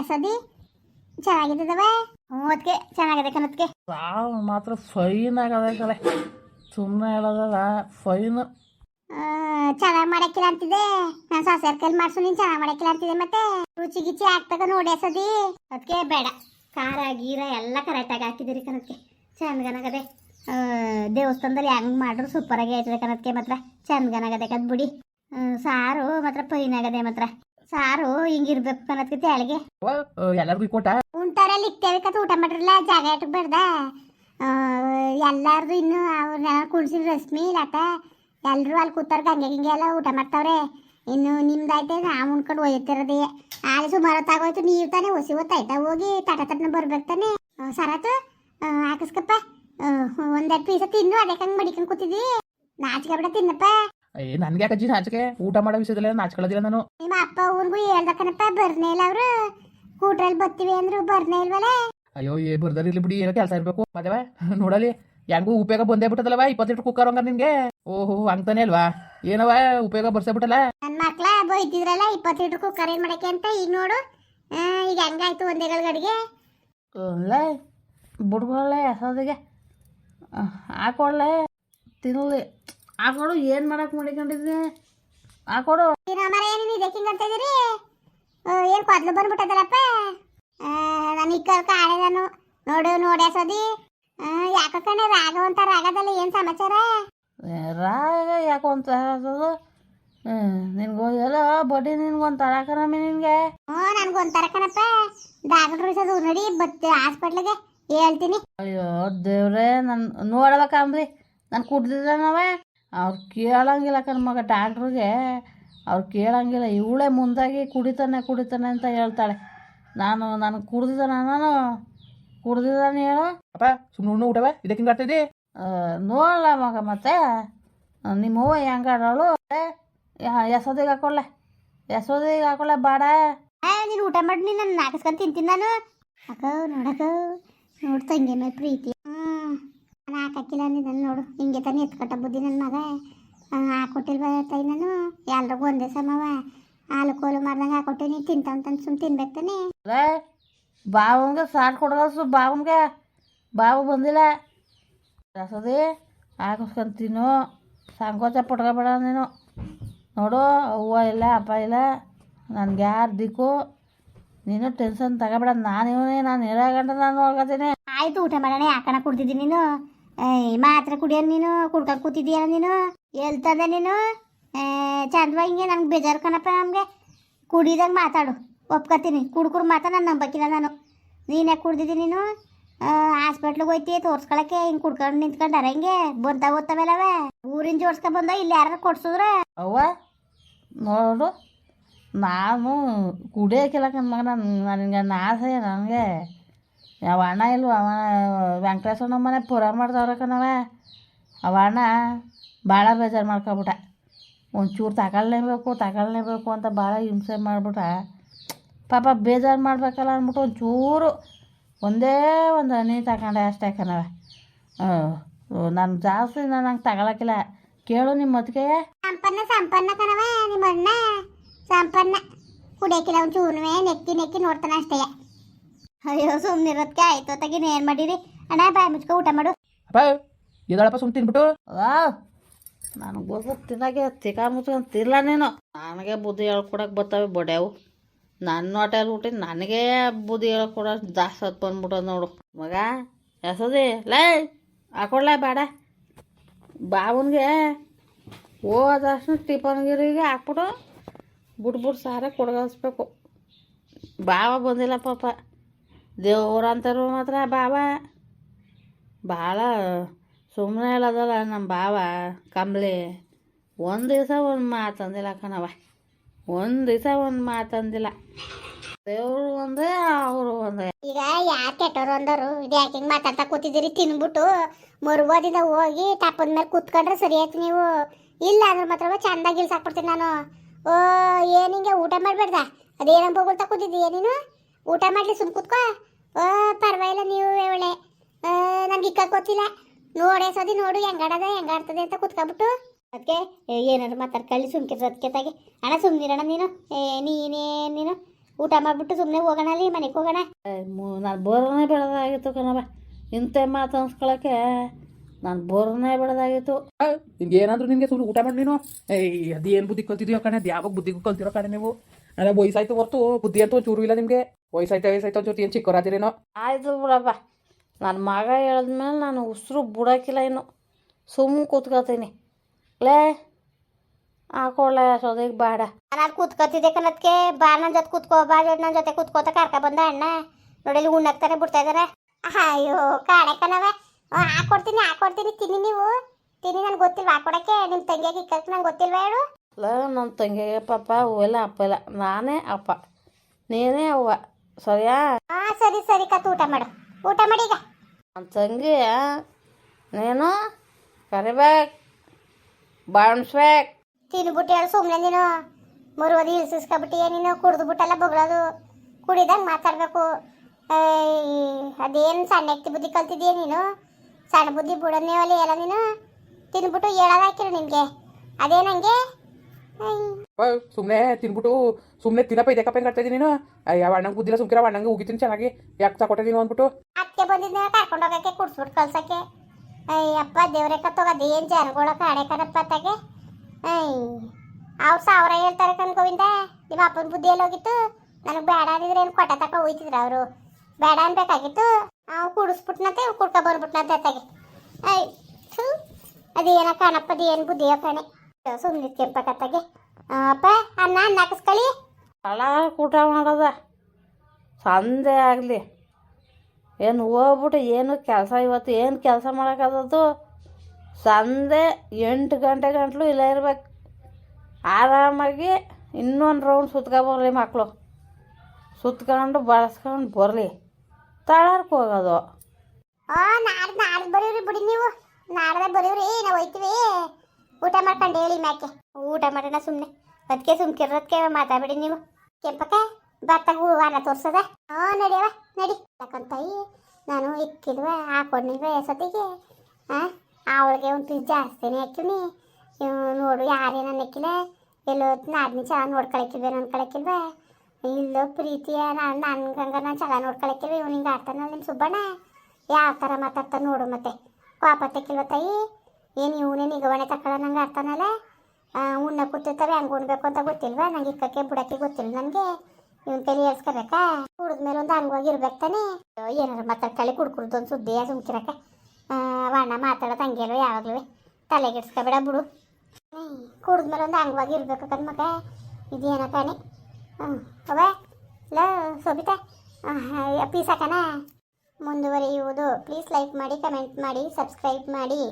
ಎಸದಿ ಚೆನ್ನಾಗಿದ್ದವ ಹ್ಞೂ ಅದಕ್ಕೆ ಚೆನ್ನಾಗಿದೆ ಕನತ್ಕೆ ಸಾವು ಮಾತ್ರ ಫೈನ್ ಆಗದೆ ಕಲೆ ಸುಮ್ಮನೆ ಹೇಳೋದಲ್ಲ ಫೈನ್ ಚೆನ್ನಾಗಿ ಮಾಡಕ್ಕಿಲ್ಲ ಅಂತಿದೆ ನಾನು ಸಾಸಿವೆ ಕೈಲಿ ಮಾಡ್ಸು ನೀನು ಚೆನ್ನಾಗಿ ಮಾಡಕ್ಕಿಲ್ಲ ಅಂತಿದೆ ಮತ್ತೆ. ರುಚಿ ಗಿಚಿ ಹಾಕ್ಬೇಕು ನೋಡಿ ಯಸದಿ. ಅದಕ್ಕೆ ಬೇಡ. ಖಾರ ಗೀರ ಎಲ್ಲ ಕರೆಕ್ಟಾಗಿ ಹಾಕಿದಿರಿ ಕಣಕ್ಕೆ ಚಂದ್ಗನಾಗದೆ. ದೇವಸ್ಥಾನದಲ್ಲಿ ಹೆಂಗ್ ಮಾಡ್ರು ಸೂಪರ್ ಆಗಿ ಆಯ್ತದೆ ಕನತ್ಕೆ ಮಾತ್ರ. ಚಂದ್ಗನಾಗದೆ ಕದ್ ಬಿಡಿ ಸಾರು ಮಾತ್ರ ಪೈನ್ ಆಗದೆ ಮಾತ್ರ. ಸಾರು ಹಿಂಗಿರ್ಬೇಕು ಕಣಕ್ಕೆ ಅಳಿಗೆ ಎಲ್ಲರಿಗೂ ಕೊಟ್ಟ ಉಂಟಾರಲ್ಲಿ ಇಕ್ತೇವೆ ಕತ್ ಊಟ ಮಾಡಿರಲ್ಲ ಜಾಗ ಇಟ್ಟು ಬೇಡ್ದ. ಎಲ್ಲಾರ್ದು ಇನ್ನು ಅವ್ರನ್ನ ಕುಡ್ಸಿನ ರಶ್ಮಿ ಲತ ಎಲ್ಲರೂ ಅಲ್ಲಿ ಕೂತಾರ ಹಂಗೆ ಹಿಂಗೆ ಎಲ್ಲ ಊಟ ಮಾಡ್ತಾವ್ರೆ. ಇನ್ನು ನಿಮ್ದಾಯ್ತೆ ನಾವು ಉಣ್ಕೊಂಡು ಒಯ್ತಿರೋದೇ ಆಗ ಸುಮಾರು ಹೊತ್ತಾಗೋಯ್ತು ನೀವು ತಾನೇ ಹೊಸಿ ಹೊತ್ತಾಯ್ತಾ? ಹೋಗಿ ತಟ ತಟನ ಬರ್ಬೇಕು ತಾನೆ? ಸರತು? ಹಾಕಸ್ಕಪ್ಪ. ಒಂದೆರಡು ಪೀಸ ತಿನ್ನು ಅದಕ್ಕೆ ಹಂಗೆ ಮಡಿಕೊಂಡು ಕೂತಿದ್ವಿ ನಾಚಿಕೆ ಬಿಡ ತಿನ್ನಪ್ಪ. ಏ ನನ್ಗೆ ಯಾಕೆ ಅಜ್ಜಿ ನಾಚಿಕೆ? ಊಟ ಮಾಡೋ ವಿಷಯದಲ್ಲಿ ನಾಚ್ಕೊಳ್ಳೋದಿಲ್ಲ ನಾನು. ನಿಮ್ಮ ಅಪ್ಪ ಊನ್ಗೂ ಹೇಳ್ದಕ್ಕನಪ್ಪ ಬರ್ನೇ ಇಲ್ಲ ಅವರು. ಕೂಟ್ರಲ್ಲಿ ಬರ್ತೀವಿ ಅಂದ್ರು ಬರ್ನೇ ಇಲ್ವಲ್ಲ ಅಯ್ಯೋ ಏ ಬರ್ದಾರ ಇರ್ಲಿ ಬಿಡಿ ಏನೋ ಕೆಲಸ ಇರ್ಬೇಕು. ಮದುವೆ ನೋಡಲಿ ಹೆಂಗೂ ಉಪಯೋಗ ಬಂದೇ ಬಿಟ್ಟದಲ್ವಾ ಇಪ್ಪತ್ತು ಲೀಟರ್ ಕುಕ್ಕರ್ ಹಂಗ ನಿನ್ಗೆ? ಓಹೋ ಹಂಗ್ತಾನೆ ಅಲ್ವಾ? ಏನವ ಉಪಯೋಗ ಬರ್ಸೇ ಬಿಟ್ಟಲ್ಲ? ನನ್ನ ಮಕ್ಳ ಬೈತಿದ್ರಲ್ಲ ಇಪ್ಪತ್ತು ಲೀಟರ್ ಕುಕ್ಕರ್ ಏನ್ ಮಾಡಕ್ಕೆ ಅಂತ ಈಗ ನೋಡು. ಆ, ಈಗ ಹೆಂಗಾಯ್ತು ಒಂದೇಗಳ ಗಡಿಗೆ ಲೇ ಹಸೋದಿಗೆ ಎಸೋದಿಗೆ ಹಾಕೊಡ್ಲೆ ತಿನ್ನಲಿ ಹಾಕೊಡು ಏನು ಮಾಡಕ್ಕೆ ಮಾಡಿಕೊಂಡಿದ್ದೆ? ಆ ಕೊಡು. ಏನೇನು ಇದಕ್ಕೆ ಹಿಂಗೆ ಅಂತ ಇದೀರಿ ಏನು ಕೊದ್ಲು ಬಂದ್ಬಿಟ್ಟದಲ್ಲಪ್ಪ? ನಾನು ಈಗ ಕಾಣೆ ನಾನು. ನೋಡು ನೋಡ್ಯಾಸೋದಿ ಸೋದಿ. ಯಾಕ ಕಣೆ ರಾಗ ಅಂತ ರಾಗದಲ್ಲ ಏನು ಸಮಾಚಾರ? ರಾಗ ಯಾಕೋ ಅಂತ ನಿನ್ಗೋದಲ್ಲ ಬಡ್ಡಿ ನಿನ್ಗೊಂದು ತಡಕರಮ್ಮಿ ನಿನ್ಗೆ? ಹ್ಞೂ ನನ್ಗೊಂಥರ ಕಣಪ್ಪ. ಡಾಕ್ಟ್ರ್ ಇಸೋದು ನಡಿ ಬತ್ತೆ ಹಾಸ್ಪಿಟ್ಲಿಗೆ ಹೇಳ್ತೀನಿ. ಅಯ್ಯೋ ದೇವ್ರೆ ನನ್ನ ನೋಡ್ಬೇಕಂಬ್ರಿ. ನಾನು ಕುಡ್ದಿದ್ದಾನವ. ಅವ್ರು ಕೇಳಂಗಿಲ್ಲ ಕಣ್ ಮಗ ಡಾಕ್ಟ್ರಿಗೆ. ಅವ್ರು ಕೇಳಂಗಿಲ್ಲ ಇವಳೇ ಮುಂದಾಗಿ ಕುಡಿತಾನೆ ಕುಡಿತಾನೆ ಅಂತ ಹೇಳ್ತಾಳೆ. ನಾನು ನಾನು ಕುಡ್ದಿದ್ದಾನ ನಾನು. ಕುಡ್ದಿದ್ದಾನೆ ಹೇಳು. ಅಪ್ಪ ಸುಮ್ಮನೆ ಉಣ್ಣು ಊಟವ? ಇದಕ್ಕೆ ಹಿಂಗೆ ಆಡ್ತಿದ್ದಿ ನೋಡಲ್ಲ ಮಗ ಮತ್ತೆ. ನಿಮ್ಮ ಹೂವ ಹೆಂಗೆ ಆಡೋಳು ಎಸೋದಿಗೆ ಹಾಕೊಳ್ಳೆ ಎಸೋದಿಗೆ ಹಾಕೊಳ್ಳೆ ಬಾಡ. ನೀನು ಊಟ ಮಾಡಿ ನೀನು ನನ್ನ ಹಾಕಿಸ್ಕೊಂಡು ತಿಂತೀನಿ ನಾನು. ಅಕ್ಕ ನೋಡಕ್ಕ ನೋಡ್ತಂಗೆ ಮೇಲೆ ಪ್ರೀತಿ. ಹ್ಞೂ ಅಂದಿದ್ದಾನೆ ನೋಡು ಹಿಂಗೆ ತಾನೇ ಎತ್ಕೊಟ್ಟ ಬುದ್ಧಿ ನನ್ನ ಮಗ. ಹಾಕೊಟ್ಟಿಲ್ವ ತೈ ನಾನು. ಎಲ್ರಿಗೂ ಒಂದೇ ಸಮವ. ಹಾಲು ಕೋಲು ಮಾಡ್ದಂಗೆ ಹಾಕೊಟ್ಟೆ ನೀನು ತಿಂತಾವಂತ ಸುಮ್ ತಿನ್ಬೇಕು ತಾನೆ. ಲೇ ಬಾವನ್ಗೆ ಸಾರು ಕೊಡೋಸು ಬಾವಂಗೆ ಬಾವು ಬಂದಿಲ್ಲ. ರಸದಿ ಹಾಕಿಸ್ಕೊಂಡು ತಿನ್ನು. ಸಂಕೋಚ ಪಟ್ಕೋಬೇಡ ನೀನು. ನೋಡು ಅವ್ವ ಇಲ್ಲ ಅಪ್ಪ ಇಲ್ಲ. ನನ್ಗೆ ಯಾರು ದಿಕ್ಕು? ನೀನು ಟೆನ್ಷನ್ ತಗೋಬೇಡ. ನಾನು ಇವನೇ ನಾನು ಇರೋ ಗಂಟ ನಾನು ನೋಡ್ಕೊತೀನಿ. ಆಯ್ತು ಊಟ ಮಾಡೋಣ. ಯಾಕಣ ಕುಡ್ತಿದ್ದೀನಿ ನೀನು? ಮಾತ್ರ ಕುಡಿಯೋನು ನೀನು ಕುಡ್ಕೊಂಡು ಕೂತಿದ್ಯಾ ನೀನು? ಹೇಳ್ತದ ನೀನು? ಏ, ಚಂದವಾಗಿ ಹಿಂಗೆ ನಂಗೆ ಬೇಜಾರು ಕಣಪ್ಪ ನಮಗೆ. ಕುಡಿದಂಗೆ ಮಾತಾಡು. ಒಪ್ಕೊತೀನಿ. ಕುಡ್ಕುರು ಮಾತಾ ನಾನು ನಂಬಕ್ಕಿಲ್ಲ ನಾನು. ನೀನೇ ಕುಡ್ದಿದ್ದೀನಿ ನೀನು? ಹಾಸ್ಪಿಟ್ಲಿಗೆ ಹೋಯ್ತಿ ತೋರ್ಸ್ಕೊಳಕ್ಕೆ ಹಿಂಗೆ ಕುಡ್ಕೊಂಡು ನಿಂತ್ಕೊಂಡಾರ ಹಿಂಗೆ? ಬಂತ ಓದ್ತವೆಲ್ಲವ ಊರಿನ ಜೋಡ್ಸ್ಕೊಂಡ್ ಬಂದ ಇಲ್ಲಿ ಯಾರು ಕೊಡ್ಸಿದ್ರೆ? ಅವ್ವ ನೋಡು. ನಾನು ಕುಡಿಯೋಕ್ಕಿಲ್ಲ ಕಣ್ಮಗ ನನ್ನ ನನಗೆ ನನಗೆ. ಯಾವ ಅಣ್ಣ ಇಲ್ವ ಅವ ವೆಂಕಟೇಶ್ವರ ಮನೆ ಪೂರ ಮಾಡ್ದವ್ರ ಕಣವ ಅವ ಅಣ್ಣ ಭಾಳ ಬೇಜಾರು ಮಾಡ್ಕೊಬಿಟ್ಟ. ಒಂಚೂರು ತಗೊಳ್ಳೇಬೇಕು ತಗೊಳ್ಳೇಬೇಕು ಅಂತ ಭಾಳ ಹಿಂಸೆ ಮಾಡಿಬಿಟ್ಟ. ಪಾಪ ಬೇಜಾರು ಮಾಡಬೇಕಲ್ಲ ಅಂದ್ಬಿಟ್ಟು ಒಂಚೂರು, ಒಂದೇ ಒಂದು ಹನಿ ತಗೊಂಡೆ ಅಷ್ಟೇ ಕಣವ ನಾನು ಜಾಸ್ತಿ ನಾನು ಹಂಗೆ ತಗೊಳಕಿಲ್ಲ. ಕೇಳು ನಿಮ್ಮ ಮತ್ಗೆ. ಸಂಪನ್ನ ಸಂಪನ್ನ ಕಣವ ನಿಮ್ಮ ಅಣ್ಣ ಸಂಪನ್ನ. ಕುಡಿಯಕ್ಕಿಲ್ಲ ಒಂಚೂರು ನೆಕ್ಕಿ ನೆಕ್ಕಿ ನೋಡ್ತಾನೆ ಅಷ್ಟೇ. ಅಯ್ಯೋ ಸುಮ್ಮನೆ ಆಯ್ತು ತಗಿನ ಏನು ಮಾಡಿರಿ? ಅಣ್ಣ ಬಾಯ್ ಮುಚ್ಕೊ ಊಟ ಮಾಡು. ಅಪ್ಪ ಇದಳಪ್ಪ ಸುಮ್ಮನೆ ತಿನ್ಬಿಟ್ಟು? ಆ ನನಗೆ ಗೋಸು ತಿನ್ನಾಗೆ ತಿಕಾ ಮುಚ್ಕೊಂಡು ತಿರ್ಲ ನೀನು. ನನಗೆ ಬುದ್ಧಿ ಹೇಳ್ಕೊಡಕ್ಕೆ ಬರ್ತಾವೆ ಬಡ್ಯಾವು. ನನ್ನ ಹೋಟೆಲ್ ಹುಟ್ಟಿ ನನಗೆ ಬುದ್ಧಿ ಹೇಳ್ಕೊಡ ಜಾಸ್ತಿ ಹೊತ್ತು ಬಂದ್ಬಿಟ್ಟದ ನೋಡು. ಮಗ ಎಸದಿ ಲೈ ಹಾಕೊಡ್ಲೇ ಬೇಡ. ಬಾವನ್ಗೆ ಹೋದಷ್ಟು ಟಿಫನ್ ಗಿರಿಗೆ ಹಾಕ್ಬಿಟ್ಟು ಬಿಟ್ಬಿಟ್ಟು ಸಾರೇ ಕೊಡ್ಗಸ್ಬೇಕು. ಬಾವ ಬಂದಿಲ್ಲ ಪಾಪ. ದೇವ್ರಂತಾರು ಮಾತ್ರ ಬಾವ ಭಾಳ ಸುಮ್ಮನೆ ಹೇಳೋದಲ್ಲ ನಮ್ಮ ಬಾವ ಕಮಲೆ ಒಂದು ದಿವಸ ಒಂದು ಮಾತಂದಿಲ್ಲ ಕಣವ ಒಂದು ದಿವಸ ಒಂದು ಮಾತಂದಿಲ್ಲ ದೇವರು ಒಂದೇ, ಅವರು ಒಂದೇ. ಈಗ ಯಾಕೆ ಕೆಟ್ಟವ್ರು ಅಂದರು? ಇದು ಯಾಕೆ ಹಿಂಗೆ ಮಾತಾಡ್ತಾ ಕೂತಿದ್ದೀರಿ? ತಿನ್ಬಿಟ್ಟು ಮರುಬೋದಿಂದ ಹೋಗಿ ತಪ್ಪದ ಮೇಲೆ ಕೂತ್ಕೊಂಡ್ರೆ ಸರಿ ಆಯ್ತು ನೀವು. ಇಲ್ಲ ಅಂದ್ರೆ ಮಾತ್ರ ಚಂದಾಗಿ ಇಲ್ಸಾಕ್ಬಿಡ್ತೀನಿ ನಾನು. ಓ, ಏನು ಹಿಂಗೆ ಊಟ ಮಾಡಬೇಡ್ದ? ಅದೇನೋ ಬೊಗಳ್ತಾ ಕೂತಿದ್ದೀಯ ನೀನು? ಊಟ ಮಾಡ್ಲಿ ಸುಮ್ ಕೂತ್ಕೋ. ಓ ಪರವಾಗಿಲ್ಲ ನೀವು ಒಳ್ಳೆ ನಮ್ಗೆ ಇಕ್ಕ ಗೊತ್ತಿಲ್ಲ. ನೋಡೇ ಸದಿ ನೋಡು ಹೆಂಗಾಡದ ಹೆಂಗಾಡ್ತದೆ ಅಂತ ಕುತ್ಕೊಬಿಟ್ಟು. ಅದಕ್ಕೆ ಏನಾದ್ರು ಮಾತಾಡ್ಕೊಳ್ಳಿ ಸುಮ್ಕಿರ್ತದೆ ಅದಕ್ಕೆ ತಾಗಿ. ಅಣ್ಣ ಸುಮ್ನಿರಣ್ಣ ನೀನು? ಏ ನೀನೇ ನೀನು? ಊಟ ಮಾಡಿಬಿಟ್ಟು ಸುಮ್ಮನೆ ಹೋಗೋಣ ಅಲ್ಲಿ ಮನೆಗೆ ಹೋಗೋಣ? ನಾನು ಬೋರನೇ ಬೆಳೆದಾಗಿತ್ತು ಕಣವ ಇಂಥ ಮಾತು ಅನ್ಸ್ಕೊಳಕ್ಕೆ ನಾನು ಬೋರನೇ ಬೆಳೆದಾಗಿತ್ತು ನಿಮ್ಗೆ ಏನಾದ್ರು ನಿಮಗೆ ಸುಮ್ಮನೆ ಊಟ ಮಾಡಿ ನೀನು? ಏಯ್ ಅದೇನು ಬುದ್ಧಿ ಕಲ್ತಿದ್ಯೋ ಕಣೆ ಅದು ಯಾವಾಗ ಬುದ್ಧಿಗೂ ಕಲ್ತಿರೋ ಕಣೆ ನೀವು? ಅಲ್ಲ ವಯಸ್ಸಾಯ್ತು ಹೊರ್ತು ಬುದ್ಧಿ ಅಂತೂ ಒಂಚೂರು ಇಲ್ಲ ನಿಮಗೆ. ವಯಸ್ಸಾಯ್ತು ವಯಸ್ಸಾಯ್ತು ಒಂಚೂರು ಏನು ಚಿಕ್ಕವರಾದಿರೇನೋ ಆಯಿತು ಬಿಡಪ್ಪ. ನನ್ನ ಮಗ ಹೇಳಿದ್ಮೇಲೆ ನಾನು ಉಸಿರು ಬಿಡೋಕ್ಕಿಲ್ಲ ಇನ್ನು. ಸುಮ್ಮನೆ ಕೂತ್ಕೊತೀನಿ. ಲೇ ಹಾಕೊಳ್ಳೆ ಸೋದಿಗೆ ಬೇಡ. ನಾನು ಕೂತ್ಕೊತಿದ್ದೆ ಕಣದ್ಕೆ ಬಾ ನನ್ನ ಜೊತೆ ಕೂತ್ಕೋ ಬಾ ನನ್ನ ಜೊತೆ ಕೂತ್ಕೋತ ಕರ್ಕ ಬಂದ ಅಣ್ಣ. ನೋಡಿ ಇಲ್ಲಿ ಉಣ್ಣಕ್ತಾನೆ ಬಿಡ್ತಾ ಇದಾರೆ. ಅಯ್ಯೋ ಕಾಣೆ ಕಣವ ಹಾಕೊಡ್ತೀನಿ ಹಾಕೊಡ್ತೀನಿ. ತಿನ್ನಿ ನೀವು. ತಿನ್ನಿ ನನ್ಗೆ ಗೊತ್ತಿಲ್ವಾ? ಹಾಕೊಡಕ್ಕೆ. ನಿಮ್ಮ ತಂಗಿಯಾಗಿ ಇಕ್ಕಕ್ಕೆ ನಂಗೆ ಗೊತ್ತಿಲ್ವಾ ಹೇಳು? ಇಲ್ಲ ನಮ್ಮ ತಂಗಿಗೆ ಪಾಪ ಅವೆಲ್ಲ ಅಪ್ಪ ಇಲ್ಲ ನಾನೇ ಅಪ್ಪ ನೀನೇ ಅವ್ವ ಸರಿಯಾ ಹಾ ಸರಿ ಸರಿ ಕತ್ ಊಟ ಮಾಡು ಊಟ ಮಾಡಿ ಈಗ ನಮ್ಮ ತಂಗಿ ನೀನು ಕರಿಬೇಕು ಬಾಣಿಸ್ಬೇಕು ತಿನ್ಬಿಟ್ಟು ಹೇಳು ಸುಮ್ಮನೆ ನೀನು ಮುರುವದಿ ಇಲ್ಸಿಸ್ಕೊಬಿಟ್ಟಿಯ ನೀನು ಕುಡ್ದು ಬಿಟ್ಟೆಲ್ಲ ಬೊಗಳೋದು ಕುಡಿದಂಗೆ ಮಾತಾಡಬೇಕು ಅದೇನು ಸಣ್ಣ ಎಕ್ತಿ ಬುದ್ಧಿ ಕಲ್ತಿದೀಯ ನೀನು ಸಣ್ಣ ಬುದ್ಧಿ ಬಿಡೋನೇ ಒಲೆ ಎಲ್ಲ ನೀನು ತಿನ್ಬಿಟ್ಟು ಹೇಳೋದಾಕಿರು ನಿನಗೆ ಅದೇ ನನಗೆ ಸುಮ್ಮನೆ ತಿನ್ಬಿಟ್ಟು ಸುಮ್ಮನೆ ತಿನ್ನಪ್ಪ ಇದಕ್ಕಪ್ಪ ಕಪ್ಪ ಕಟ್ತಾ ನೀನು? ಯಾವ ಅಣ್ಣಂಗೆ ಬುದ್ಧಿಲ್ಲ ಸುಮ್ಕಿರ ಅಣ್ಣಂಗೆ ಉಗಿತೀನಿ ಚೆನ್ನಾಗಿ. ಯಾಕೆ ತಗೊಟ್ಟೆ ನೀನು ಅಂದ್ಬಿಟ್ಟು? ಅತ್ತೆ ಬಂದಿದ್ದ ಕರ್ಕೊಂಡು ಹೋಗಕ್ಕೆ ಕುಡ್ಸ್ಬಿಟ್ಟು ಕಳ್ಸಕ್ಕೆ. ಅಯ್ಯಪ್ಪ ದೇವ್ರೆ ತಗೋದು ಏನು ಜನಗಳ ಕಾಡೆ ಕಣಪ್ಪ ತಗೆ ಅವ್ರು ಸಾವಿರ ಹೇಳ್ತಾರೆ ಕಣ್ ಗೋವಿಂದ. ನಿಮ್ಮ ಅಪ್ಪನ ಬುದ್ಧಿ ಎಲ್ಲ ಹೋಗಿತ್ತು? ನನಗೆ ಬೇಡ ಅಂದಿದ್ರೆ ಏನು ಕೊಟ್ಟ ತಕ ಹೋಯ್ತಿದ್ರು ಅವರು? ಬೇಡ ಅನ್ಬೇಕಾಗಿತ್ತು. ಅವ್ ಕುಡಿಸ್ಬಿಟ್ನಂತೆ, ಇವ್ ಕುಡ್ಕೊ ಬಂದ್ಬಿಟ್ನಂತೆ ಅತ್ತಾಗೆ. ಅಯ್ಯ ಥು. ಅದೇನ ಕಾಣಪ್ಪದ ಏನು ಬುದ್ಧಿಯ ಕಣೆ. ಸುಮ್ಮನೆ ಕೆಂಪಕತ್ತಾಗೆ ಅಪ್ಪ ಅನ್ನ ಹಾಕಿಸ್ಕೊಳ್ಳಿ ಹಳ ಊಟ ಮಾಡೋದ. ಸಂದೆ ಆಗಲಿ. ಏನು ಹೋಗ್ಬಿಟ್ಟು ಏನು ಕೆಲಸ ಇವತ್ತು ಏನು ಕೆಲಸ ಮಾಡೋಕ್ಕಾದದ್ದು? ಸಂದೆ ಎಂಟು ಗಂಟೆ ಗಂಟಲು ಇಲ್ಲ ಇರ್ಬೇಕು. ಆರಾಮಾಗಿ ಇನ್ನೊಂದು ರೌಂಡ್ ಸುತ್ಕೊಬರ್ಲಿ ಮಕ್ಕಳು ಸುತ್ಕೊಂಡು ಬಳಸ್ಕೊಂಡು ಬರಲಿ. ತಳಾರ್ಕ್ ಹೋಗೋದು. ನಾಡ್ದು ನಾಡ್ದು ಬರೀವ್ರಿ ಬಿಡಿ ನೀವು. ನಾಡ್ದೆ ಬರೀವ್ರಿ ನಾವು ಹೋಯ್ತೀವಿ. ಊಟ ಮಾಡ್ಕೊಂಡು ಹೇಳಿ ಮ್ಯಾಕೆ. ಊಟ ಮಾಡೋಣ ಸುಮ್ಮನೆ ಅದಕ್ಕೆ ಸುಮ್ಕಿರೋದಕ್ಕೆ ಮಾತಾಡ್ಬಿಡಿ ನೀವು. ಕೆಂಪಕ್ಕ ಬತ್ತಾಗ ಹೂವಾನ ತೋರ್ಸದ? ಹ್ಞೂ ನಡಿಯವ ನಡಿ. ಯಾಕಂತಾಯಿ ನಾನು ಇಕ್ಕಿದ್ವ ಹಾಕೊಂಡಿದ್ವ ಎಸತಿಗೆ ಹಾಂ ಅವಳಿಗೆ ಒಂದು ಜಾಸ್ತಿನೇ ಹಾಕಿವ್ನಿ ಇವ್ ನೋಡು ಯಾರೇನ ನೆಕ್ಕಿಲ್ಲ ಎಲ್ಲೋ ನಾದ್ನಿ ಚೆನ್ನಾಗಿ ನೋಡ್ಕೊಳಕ್ಕಿಲ್ವೇ ಅನ್ಕೊಳಕ್ಕಿಲ್ವ ಇಲ್ಲೋ ಪ್ರೀತಿಯ, ನಾನು ನನ್ಗಂಗ ನಾನು ಚೆನ್ನಾಗಿ ನೋಡ್ಕೊಳಕ್ಕಿಲ್ವ ಇವ್ನು ಹಿಂಗೆ ಆಡ್ತಾನಲ್ಲ ನಿಮ್ಮ ಸುಬ್ಬಣ್ಣ? ಯಾವ ಥರ ಮಾತಾಡ್ತಾನೆ ನೋಡು ಮತ್ತೆ. ಪಾಪ ತೆಕ್ಕಿಲ್ವ ತಾಯಿ ಏನು ಇವನೇ ನಿಗವಣೆ ತಕೊಳ್ಳೋ ನಂಗೆ ಅರ್ಥನಲ್ಲ? ಉಣ್ಣ ಕೂತಿರ್ತವೆ, ಹಂಗೆ ಉಣ್ಬೇಕು ಅಂತ ಗೊತ್ತಿಲ್ವಾ? ನಂಗೆ ಇಕ್ಕಕ್ಕೆ ಬುಡಕ್ಕೆ ಗೊತ್ತಿಲ್ಲ ನನಗೆ. ಇವನ್ ಕೈಲಿ ಹೇಳ್ಸ್ಕೋಬೇಕಾ ಕುಡಿದ್ಮೇಲೆ ಒಂದು ಹಂಗೋಗಿ ಇರ್ಬೇಕು ತಾನೆ? ಮತ್ತೆ ಏನಾರು ಮಾತಾಡ್ಕೊಳ್ಳಿ ಕುಡ್ಕುಡ್ದು ಒಂದು ಸುದ್ದಿ ಸುಮ್ಕಿರಕ್ಕ. ಅಣ್ಣ ಮಾತಾಡೋದು ಹಂಗೆಲ್ವ ಯಾವಾಗಲೂ ತಲೆಗೆಡ್ಸ್ಕೊಬೇಡ ಬಿಡು. ಕುಡಿದ್ಮೇಲೆ ಒಂದು ಹಂಗವಾಗಿ ಇರ್ಬೇಕು ಕಣ್ ಮಗ. ಇದೇನ ಕಾಣಿ ಹ್ಞೂ ಅವ ಲೋ, ಸೋಬಿತಾ. ಹಾಕಣ ಮುಂದುವರಿಯುವುದು. ಪ್ಲೀಸ್ ಲೈಕ್ ಮಾಡಿ, ಕಮೆಂಟ್ ಮಾಡಿ, ಸಬ್ಸ್ಕ್ರೈಬ್ ಮಾಡಿ.